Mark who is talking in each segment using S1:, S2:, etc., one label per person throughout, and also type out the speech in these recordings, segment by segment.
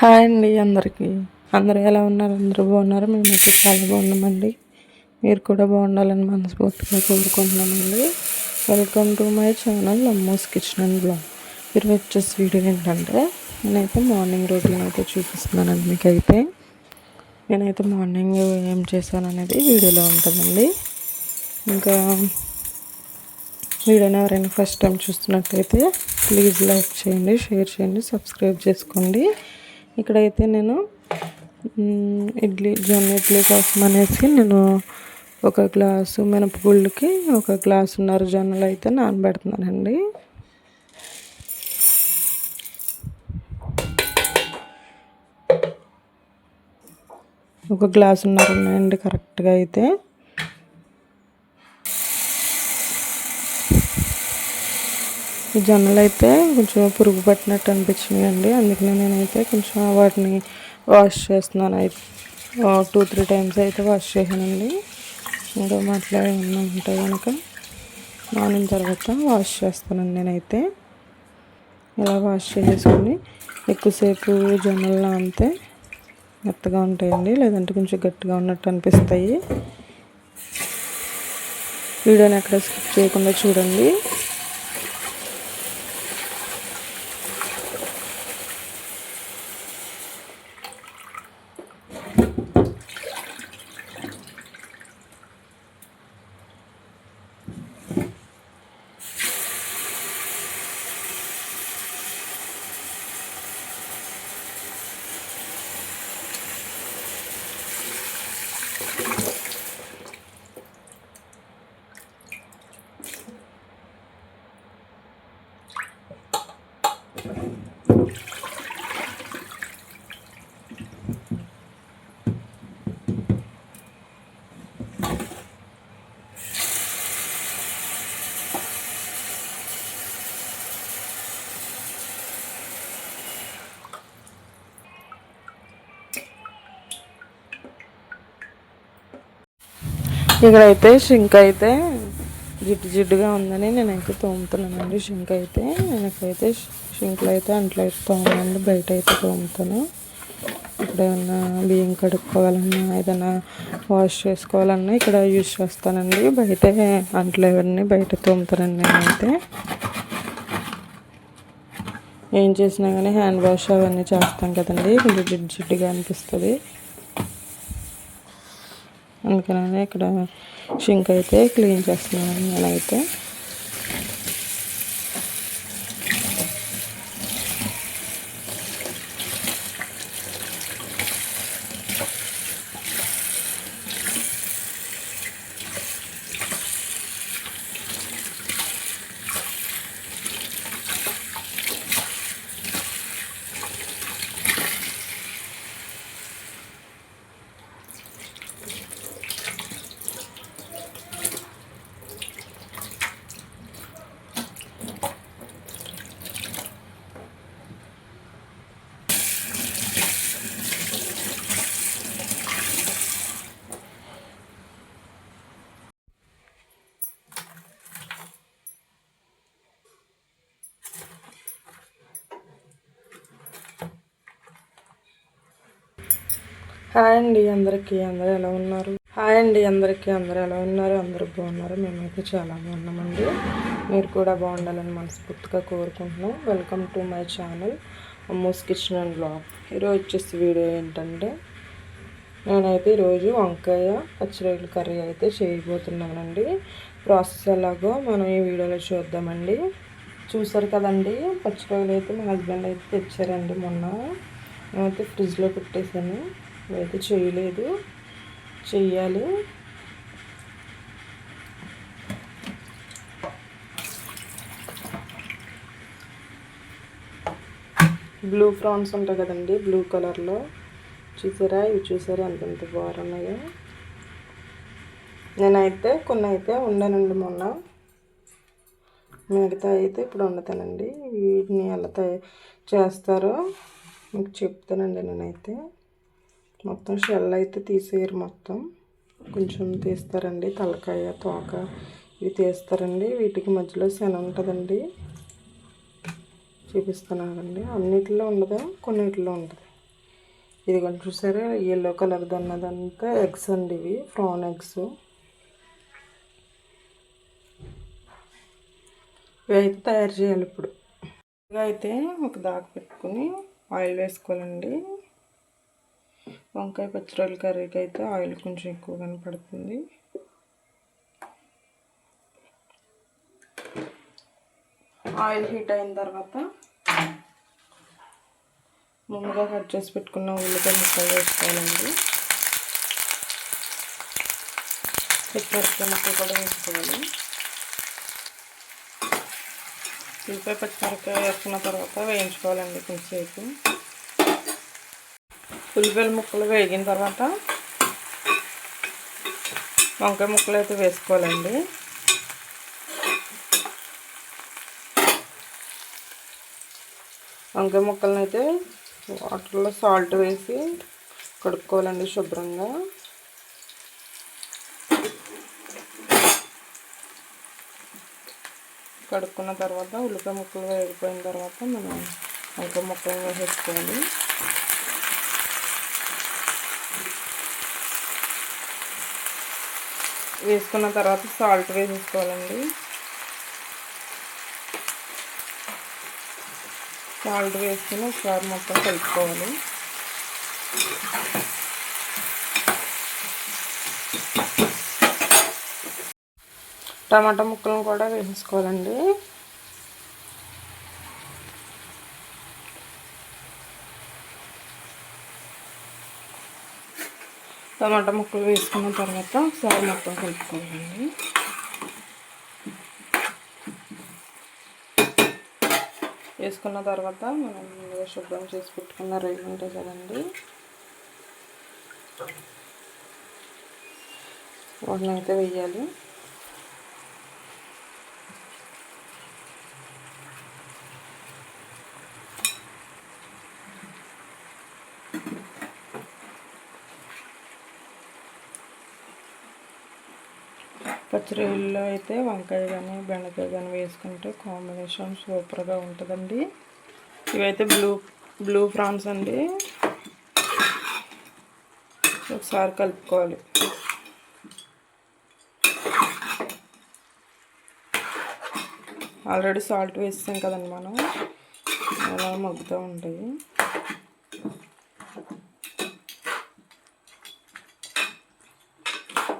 S1: Hi అండి అందరికీ. అందరూ ఎలా ఉన్నారు? అందరూ బాగున్నారు? మేమైతే చాలా బాగున్నామండి. మీరు కూడా బాగుండాలని మనస్ఫూర్తిగా కోరుకుంటున్నామండి. Welcome to my channel Ammo's kitchen and blog మీరు వచ్చేసి వీడియో ఏంటంటే నేనైతే మార్నింగ్ రొటీన్ అయితే చూపిస్తున్నానండి మీకైతే. నేనైతే మార్నింగ్ ఏం చేశాను అనేది వీడియోలో ఉంటుందండి. ఇంకా వీడియోని ఎవరైనా ఫస్ట్ టైం చూస్తున్నట్లయితే ప్లీజ్ లైక్ చేయండి షేర్ చేయండి సబ్స్క్రైబ్ చేసుకోండి. ఇక్కడైతే నేను ఇడ్లీ జొన్న ఇడ్లీ కోసం అనేసి నేను ఒక గ్లాసు మినపగుళ్ళకి ఒక గ్లాసున్నర జొన్నలు అయితే నానబెడుతున్నానండి. ఒక గ్లాసున్నర ఉన్నాయండి కరెక్ట్గా అయితే. ఈ జొన్నలు అయితే కొంచెం పురుగు పట్టినట్టు అనిపించినాయండి. అందుకనే నేనైతే కొంచెం వాటిని వాష్ చేస్తున్నాను. అయితే టూ త్రీ టైమ్స్ అయితే వాష్ చేశానండి. ఇంకా అట్లా ఏమన్నా ఉంటే కనుక నానిన తర్వాత వాష్ చేస్తానండి నేనైతే. ఇలా వాష్ చేసేసుకొని ఎక్కువసేపు జొన్నలు నానితే మెత్తగా ఉంటాయండి. లేదంటే కొంచెం గట్టిగా ఉన్నట్టు అనిపిస్తాయి. వీడియోని ఎక్కడ స్కిప్ చేయకుండా చూడండి. ఇక్కడైతే షింక్ అయితే జిడ్డు జిడ్డుగా ఉందని నేనైతే తోముతున్నానండి. షింక్ అయితే నాకైతే షింక్లో అయితే అంట్లో అయితే తోమనండి బయట అయితే తోముతాను. ఇక్కడ ఏమన్నా బియ్యం కడుక్కోవాలన్నా ఏదైనా వాష్ చేసుకోవాలన్నా ఇక్కడ యూజ్ చేస్తానండి. బయట అంట్లో ఎవరిని బయట తోముతానండి నేనైతే. ఏం చేసినా కానీ హ్యాండ్ వాష్ అవన్నీ చేస్తాం కదండి. కొంచెం జిడ్డు జిడ్డుగా అనిపిస్తుంది. అందుకనే ఇక్కడ షింక్ అయితే క్లీన్ చేస్తున్నాను నేనైతే. హాయ్ అండి అందరికీ అందరూ ఎలా ఉన్నారు? హాయ్ అండి అందరికీ అందరూ ఎలా ఉన్నారు? అందరూ బాగున్నారు. మేమైతే చాలా బాగున్నామండి. మీరు కూడా బాగుండాలని మనస్ఫూర్తిగా కోరుకుంటున్నాం. Welcome to my channel Ammo's kitchen and blog ఈరోజు వచ్చేసి వీడియో ఏంటంటే నేనైతే ఈరోజు వంకాయ పచ్చిరొయ్యల కర్రీ అయితే చేయబోతున్నానండి. ప్రాసెస్ ఎలాగో మనం ఈ వీడియోలో చూద్దామండి. చూసారు కదండి పచ్చిరొయ్యలు అయితే మా హస్బెండ్ అయితే తెచ్చారండి మొన్న. నేనైతే ఫ్రిడ్జ్లో పెట్టేశాను. అయితే చేయలేదు. చెయ్యాలి. బ్లూ ఫ్రాన్స్ ఉంటాయి కదండి బ్లూ కలర్లో. చూసారా? ఇవి చూసారా? ఎంతెంత బాగున్నాయో. నేనైతే కొన్ని అయితే ఉండానండి మొన్న. మిగతా అయితే ఇప్పుడు వండుతానండి. వీటిని ఎలా తయారు చేస్తారో మీకు చెప్తానండి నేనైతే. మొత్తం షెల్ అయితే తీసేయరు మొత్తం. కొంచెం తీస్తారండి తలకాయ తోక. ఇవి తీస్తారండి. వీటికి మధ్యలో శన ఉంటుందండి. చూపిస్తున్నానండి. అన్నిటిలో ఉండదు? కొన్నిటిలో ఉంటుంది ఇది కొంచెం చూసారా ఎల్లో కలర్ది ఉన్నదంతా ఎగ్స్ అండి ఇవి. ఫ్రాన్ ఎగ్స్ ఇవి అయితే తయారు చేయాలి ఇప్పుడు. ఇవి అయితే ఒక దాకా పెట్టుకుని ఆయిల్ వేసుకోవాలండి. వంకాయ పచ్చిరొయ్యల కర్రీకి అయితే ఆయిల్ కొంచెం ఎక్కువగానే పడుతుంది ఆయిల్ హీట్ అయిన తర్వాత ముందుగా కట్ చేసి పెట్టుకున్న ఉల్లిపాయ ముక్కలు వేసుకోవాలండి. పచ్చిమిరపకాయ ముక్కలు కూడా వేసుకోవాలి. ఉల్లిపాయ పచ్చిమిరపకాయ వేసుకున్న తర్వాత వేయించుకోవాలండి కొంచెంసేపు ఉల్లిపాయల ముక్కలు వేగిన తర్వాత వంకాయ ముక్కలు అయితే వేసుకోవాలండి. వంకాయ ముక్కలను అయితే వాటర్లో సాల్ట్ వేసి కడుక్కోవాలండి శుభ్రంగా. కడుక్కున్న తర్వాత ఉల్లిపాయ ముక్కలు వేగిపోయిన తర్వాత మనం వంకాయ ముక్కలు వేసేసుకోవాలి. వేసుకున్న తర్వాత సాల్ట్ వేసేసుకోవాలండి. సాల్ట్ వేసుకుని ఒకసారి మొత్తం కలుపుకోవాలి. టమాటా ముక్కలను కూడా వేసుకోవాలండి టమాటా ముక్కలు వేసుకున్న తర్వాత ఒకసారి మొత్తం కలుపుకోవాలండి. వేసుకున్న తర్వాత మనం ముందుగా శుభ్రం చేసి పెట్టుకున్న రొయ్యలు ఉంటుంది కదండి. వాటిని అయితే వేయాలి. పచ్చిరొయ్యల్లో అయితే వంకాయ కానీ బెండకాయ కానీ వేసుకుంటే కాంబినేషన్ సూపర్గా ఉంటుందండి. ఇవైతే బ్లూ బ్లూ ఫ్రాన్స్ అండి. ఒకసారి కలుపుకోవాలి. ఆల్రెడీ సాల్ట్ వేస్తాం కదండి మనం. అలా మగ్గుతూ ఉంటాయి.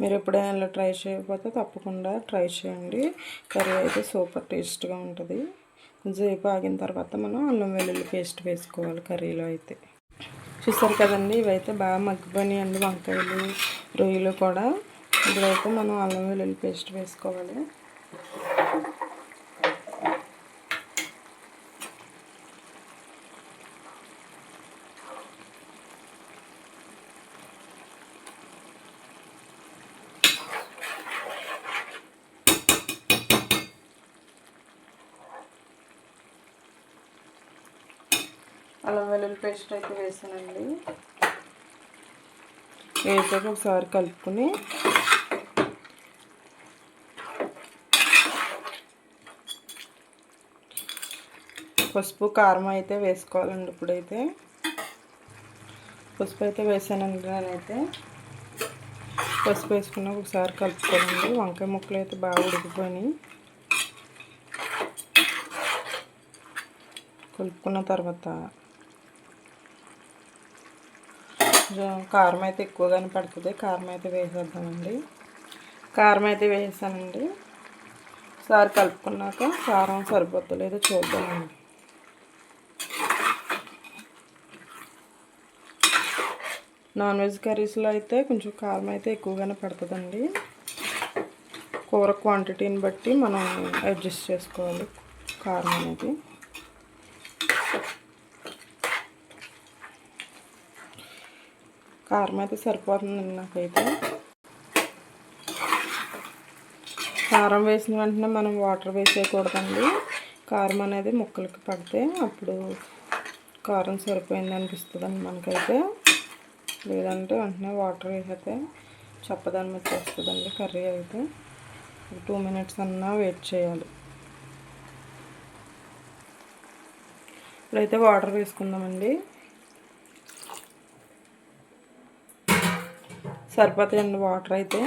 S1: మీరు ఎప్పుడైనా ఇలా ట్రై చేయకపోతే తప్పకుండా ట్రై చేయండి. కర్రీ అయితే సూపర్ టేస్ట్గా ఉంటుంది. కొంచెంసేపు ఆగిన తర్వాత మనం అల్లం వెల్లుల్లి పేస్ట్ వేసుకోవాలి కర్రీలో అయితే. చూసారు కదండి ఇవైతే బాగా మగ్గిపోయినాయండి వంకాయలు రొయ్యలు కూడా. ఇప్పుడైతే మనం అల్లం వెల్లుల్లి పేస్ట్ వేసుకోవాలి అల్లం వెల్లుల్లి పేస్ట్ అయితే వేసానండి. వేసాక ఒకసారి కలుపుకొని పసుపు కారం అయితే వేసుకోవాలండి ఇప్పుడైతే. పసుపు అయితే వేసానండి నేనైతే. పసుపు వేసుకున్నాక ఒకసారి కలుపుకోవాలండి. వంకాయ ముక్కలు అయితే బాగా ఉడికిపోయినాయి. కలుపుకున్న తర్వాత కొంచెం కారం అయితే ఎక్కువగానే పడుతుంది. కారం అయితే వేసేద్దామండి. కారం అయితే వేసానండి. ఒకసారి కలుపుకున్నాక కారం సరిపోతలేదో చూద్దామండి. నాన్ వెజ్ కర్రీస్లో అయితే కొంచెం కారం అయితే ఎక్కువగానే పడుతుందండి. కూర క్వాంటిటీని బట్టి మనం అడ్జస్ట్ చేసుకోవాలి కారం అనేది. కారం అయితే సరిపోతుందండి నాకైతే. కారం వేసిన వెంటనే మనం వాటర్ వేసేయకూడదండి. కారం అనేది ముక్కలకి పడితే అప్పుడు కారం సరిపోయింది అనిపిస్తుందండి మనకైతే. లేదంటే వెంటనే వాటర్ వేసైతే చప్పదాన్ని వచ్చేస్తుందండి కర్రీ అయితే. టూ మినిట్స్ అన్నా వెయిట్ చేయాలి. ఇప్పుడైతే వాటర్ వేసుకుందామండి. సరిపోతాయండి వాటర్ అయితే.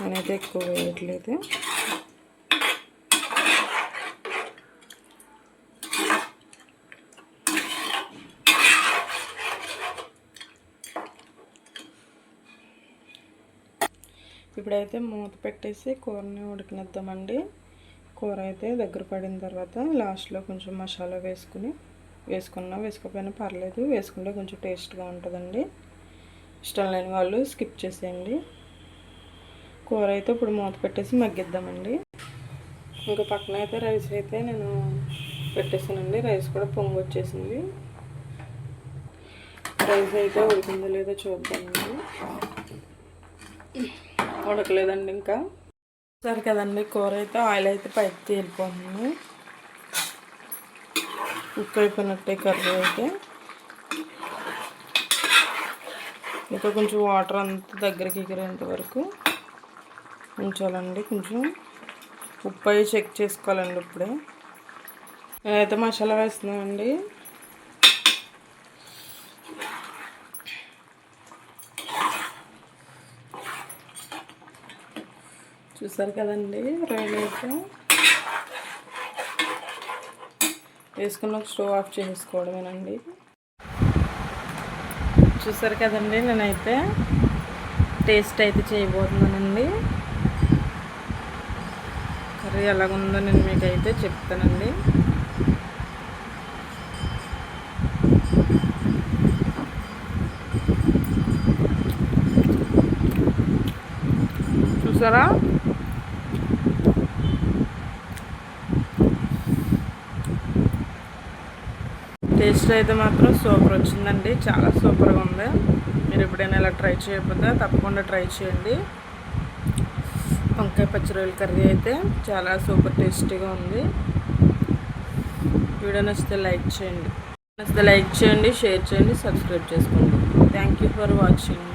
S1: నేనైతే ఎక్కువ వేయట్లేదు. ఇప్పుడైతే మూత పెట్టేసి కూరని ఉడికినిద్దామండి. కూర అయితే దగ్గర పడిన తర్వాత లాస్ట్లో కొంచెం మసాలా వేసుకుని వేసుకున్నా వేసుకోకపోయినా పర్లేదు. వేసుకుంటే కొంచెం టేస్ట్గా ఉంటుందండి. ఇష్టం లేని వాళ్ళు స్కిప్ చేసేయండి. కూర అయితే ఇప్పుడు మూత పెట్టేసి మగ్గిద్దామండి. ఇంకా పక్కన అయితే రైస్ అయితే నేను పెట్టేసానండి. రైస్ కూడా పొంగు వచ్చేసింది రైస్ అయితే ఉడికిందో లేదో చూద్దామండి. ఉడకలేదండి ఇంకా. సరే కదండి కూర అయితే ఆయిల్ అయితే పైకి తేలిపోతుంది. ఉక్కు అయిపోయినట్టే కర్రీ అయితే. ఇంకా కొంచెం వాటర్ అంతా దగ్గరికి ఎగిరేంత వరకు ఉంచాలండి. కొంచెం ఉప్పు అవి చెక్ చేసుకోవాలండి ఇప్పుడే. నేనైతే మసాలా వేస్తున్నామండి చూసారు కదండి రొయ్యలు అయితే. వేసుకున్న స్టవ్ ఆఫ్ చేసుకోవడమేనండి చూసారు కదండి నేనైతే టేస్ట్ అయితే చేయబోతున్నానండి. కర్రీ ఎలాగుందో నేను మీకు అయితే చెప్తానండి. చూసారా? టేస్ట్ అయితే మాత్రం సూపర్ వచ్చిందండి. చాలా సూపర్గా ఉంది. మీరు ఎప్పుడైనా ఇలా ట్రై చేయకపోతే తప్పకుండా ట్రై చేయండి. వంకాయ పచ్చిరొయ్యల కర్రీ అయితే చాలా సూపర్ టేస్టీగా ఉంది. వీడియో నచ్చితే లైక్ చేయండి. నచ్చితే లైక్ చేయండి షేర్ చేయండి సబ్స్క్రైబ్ చేసుకోండి. Thank you for watching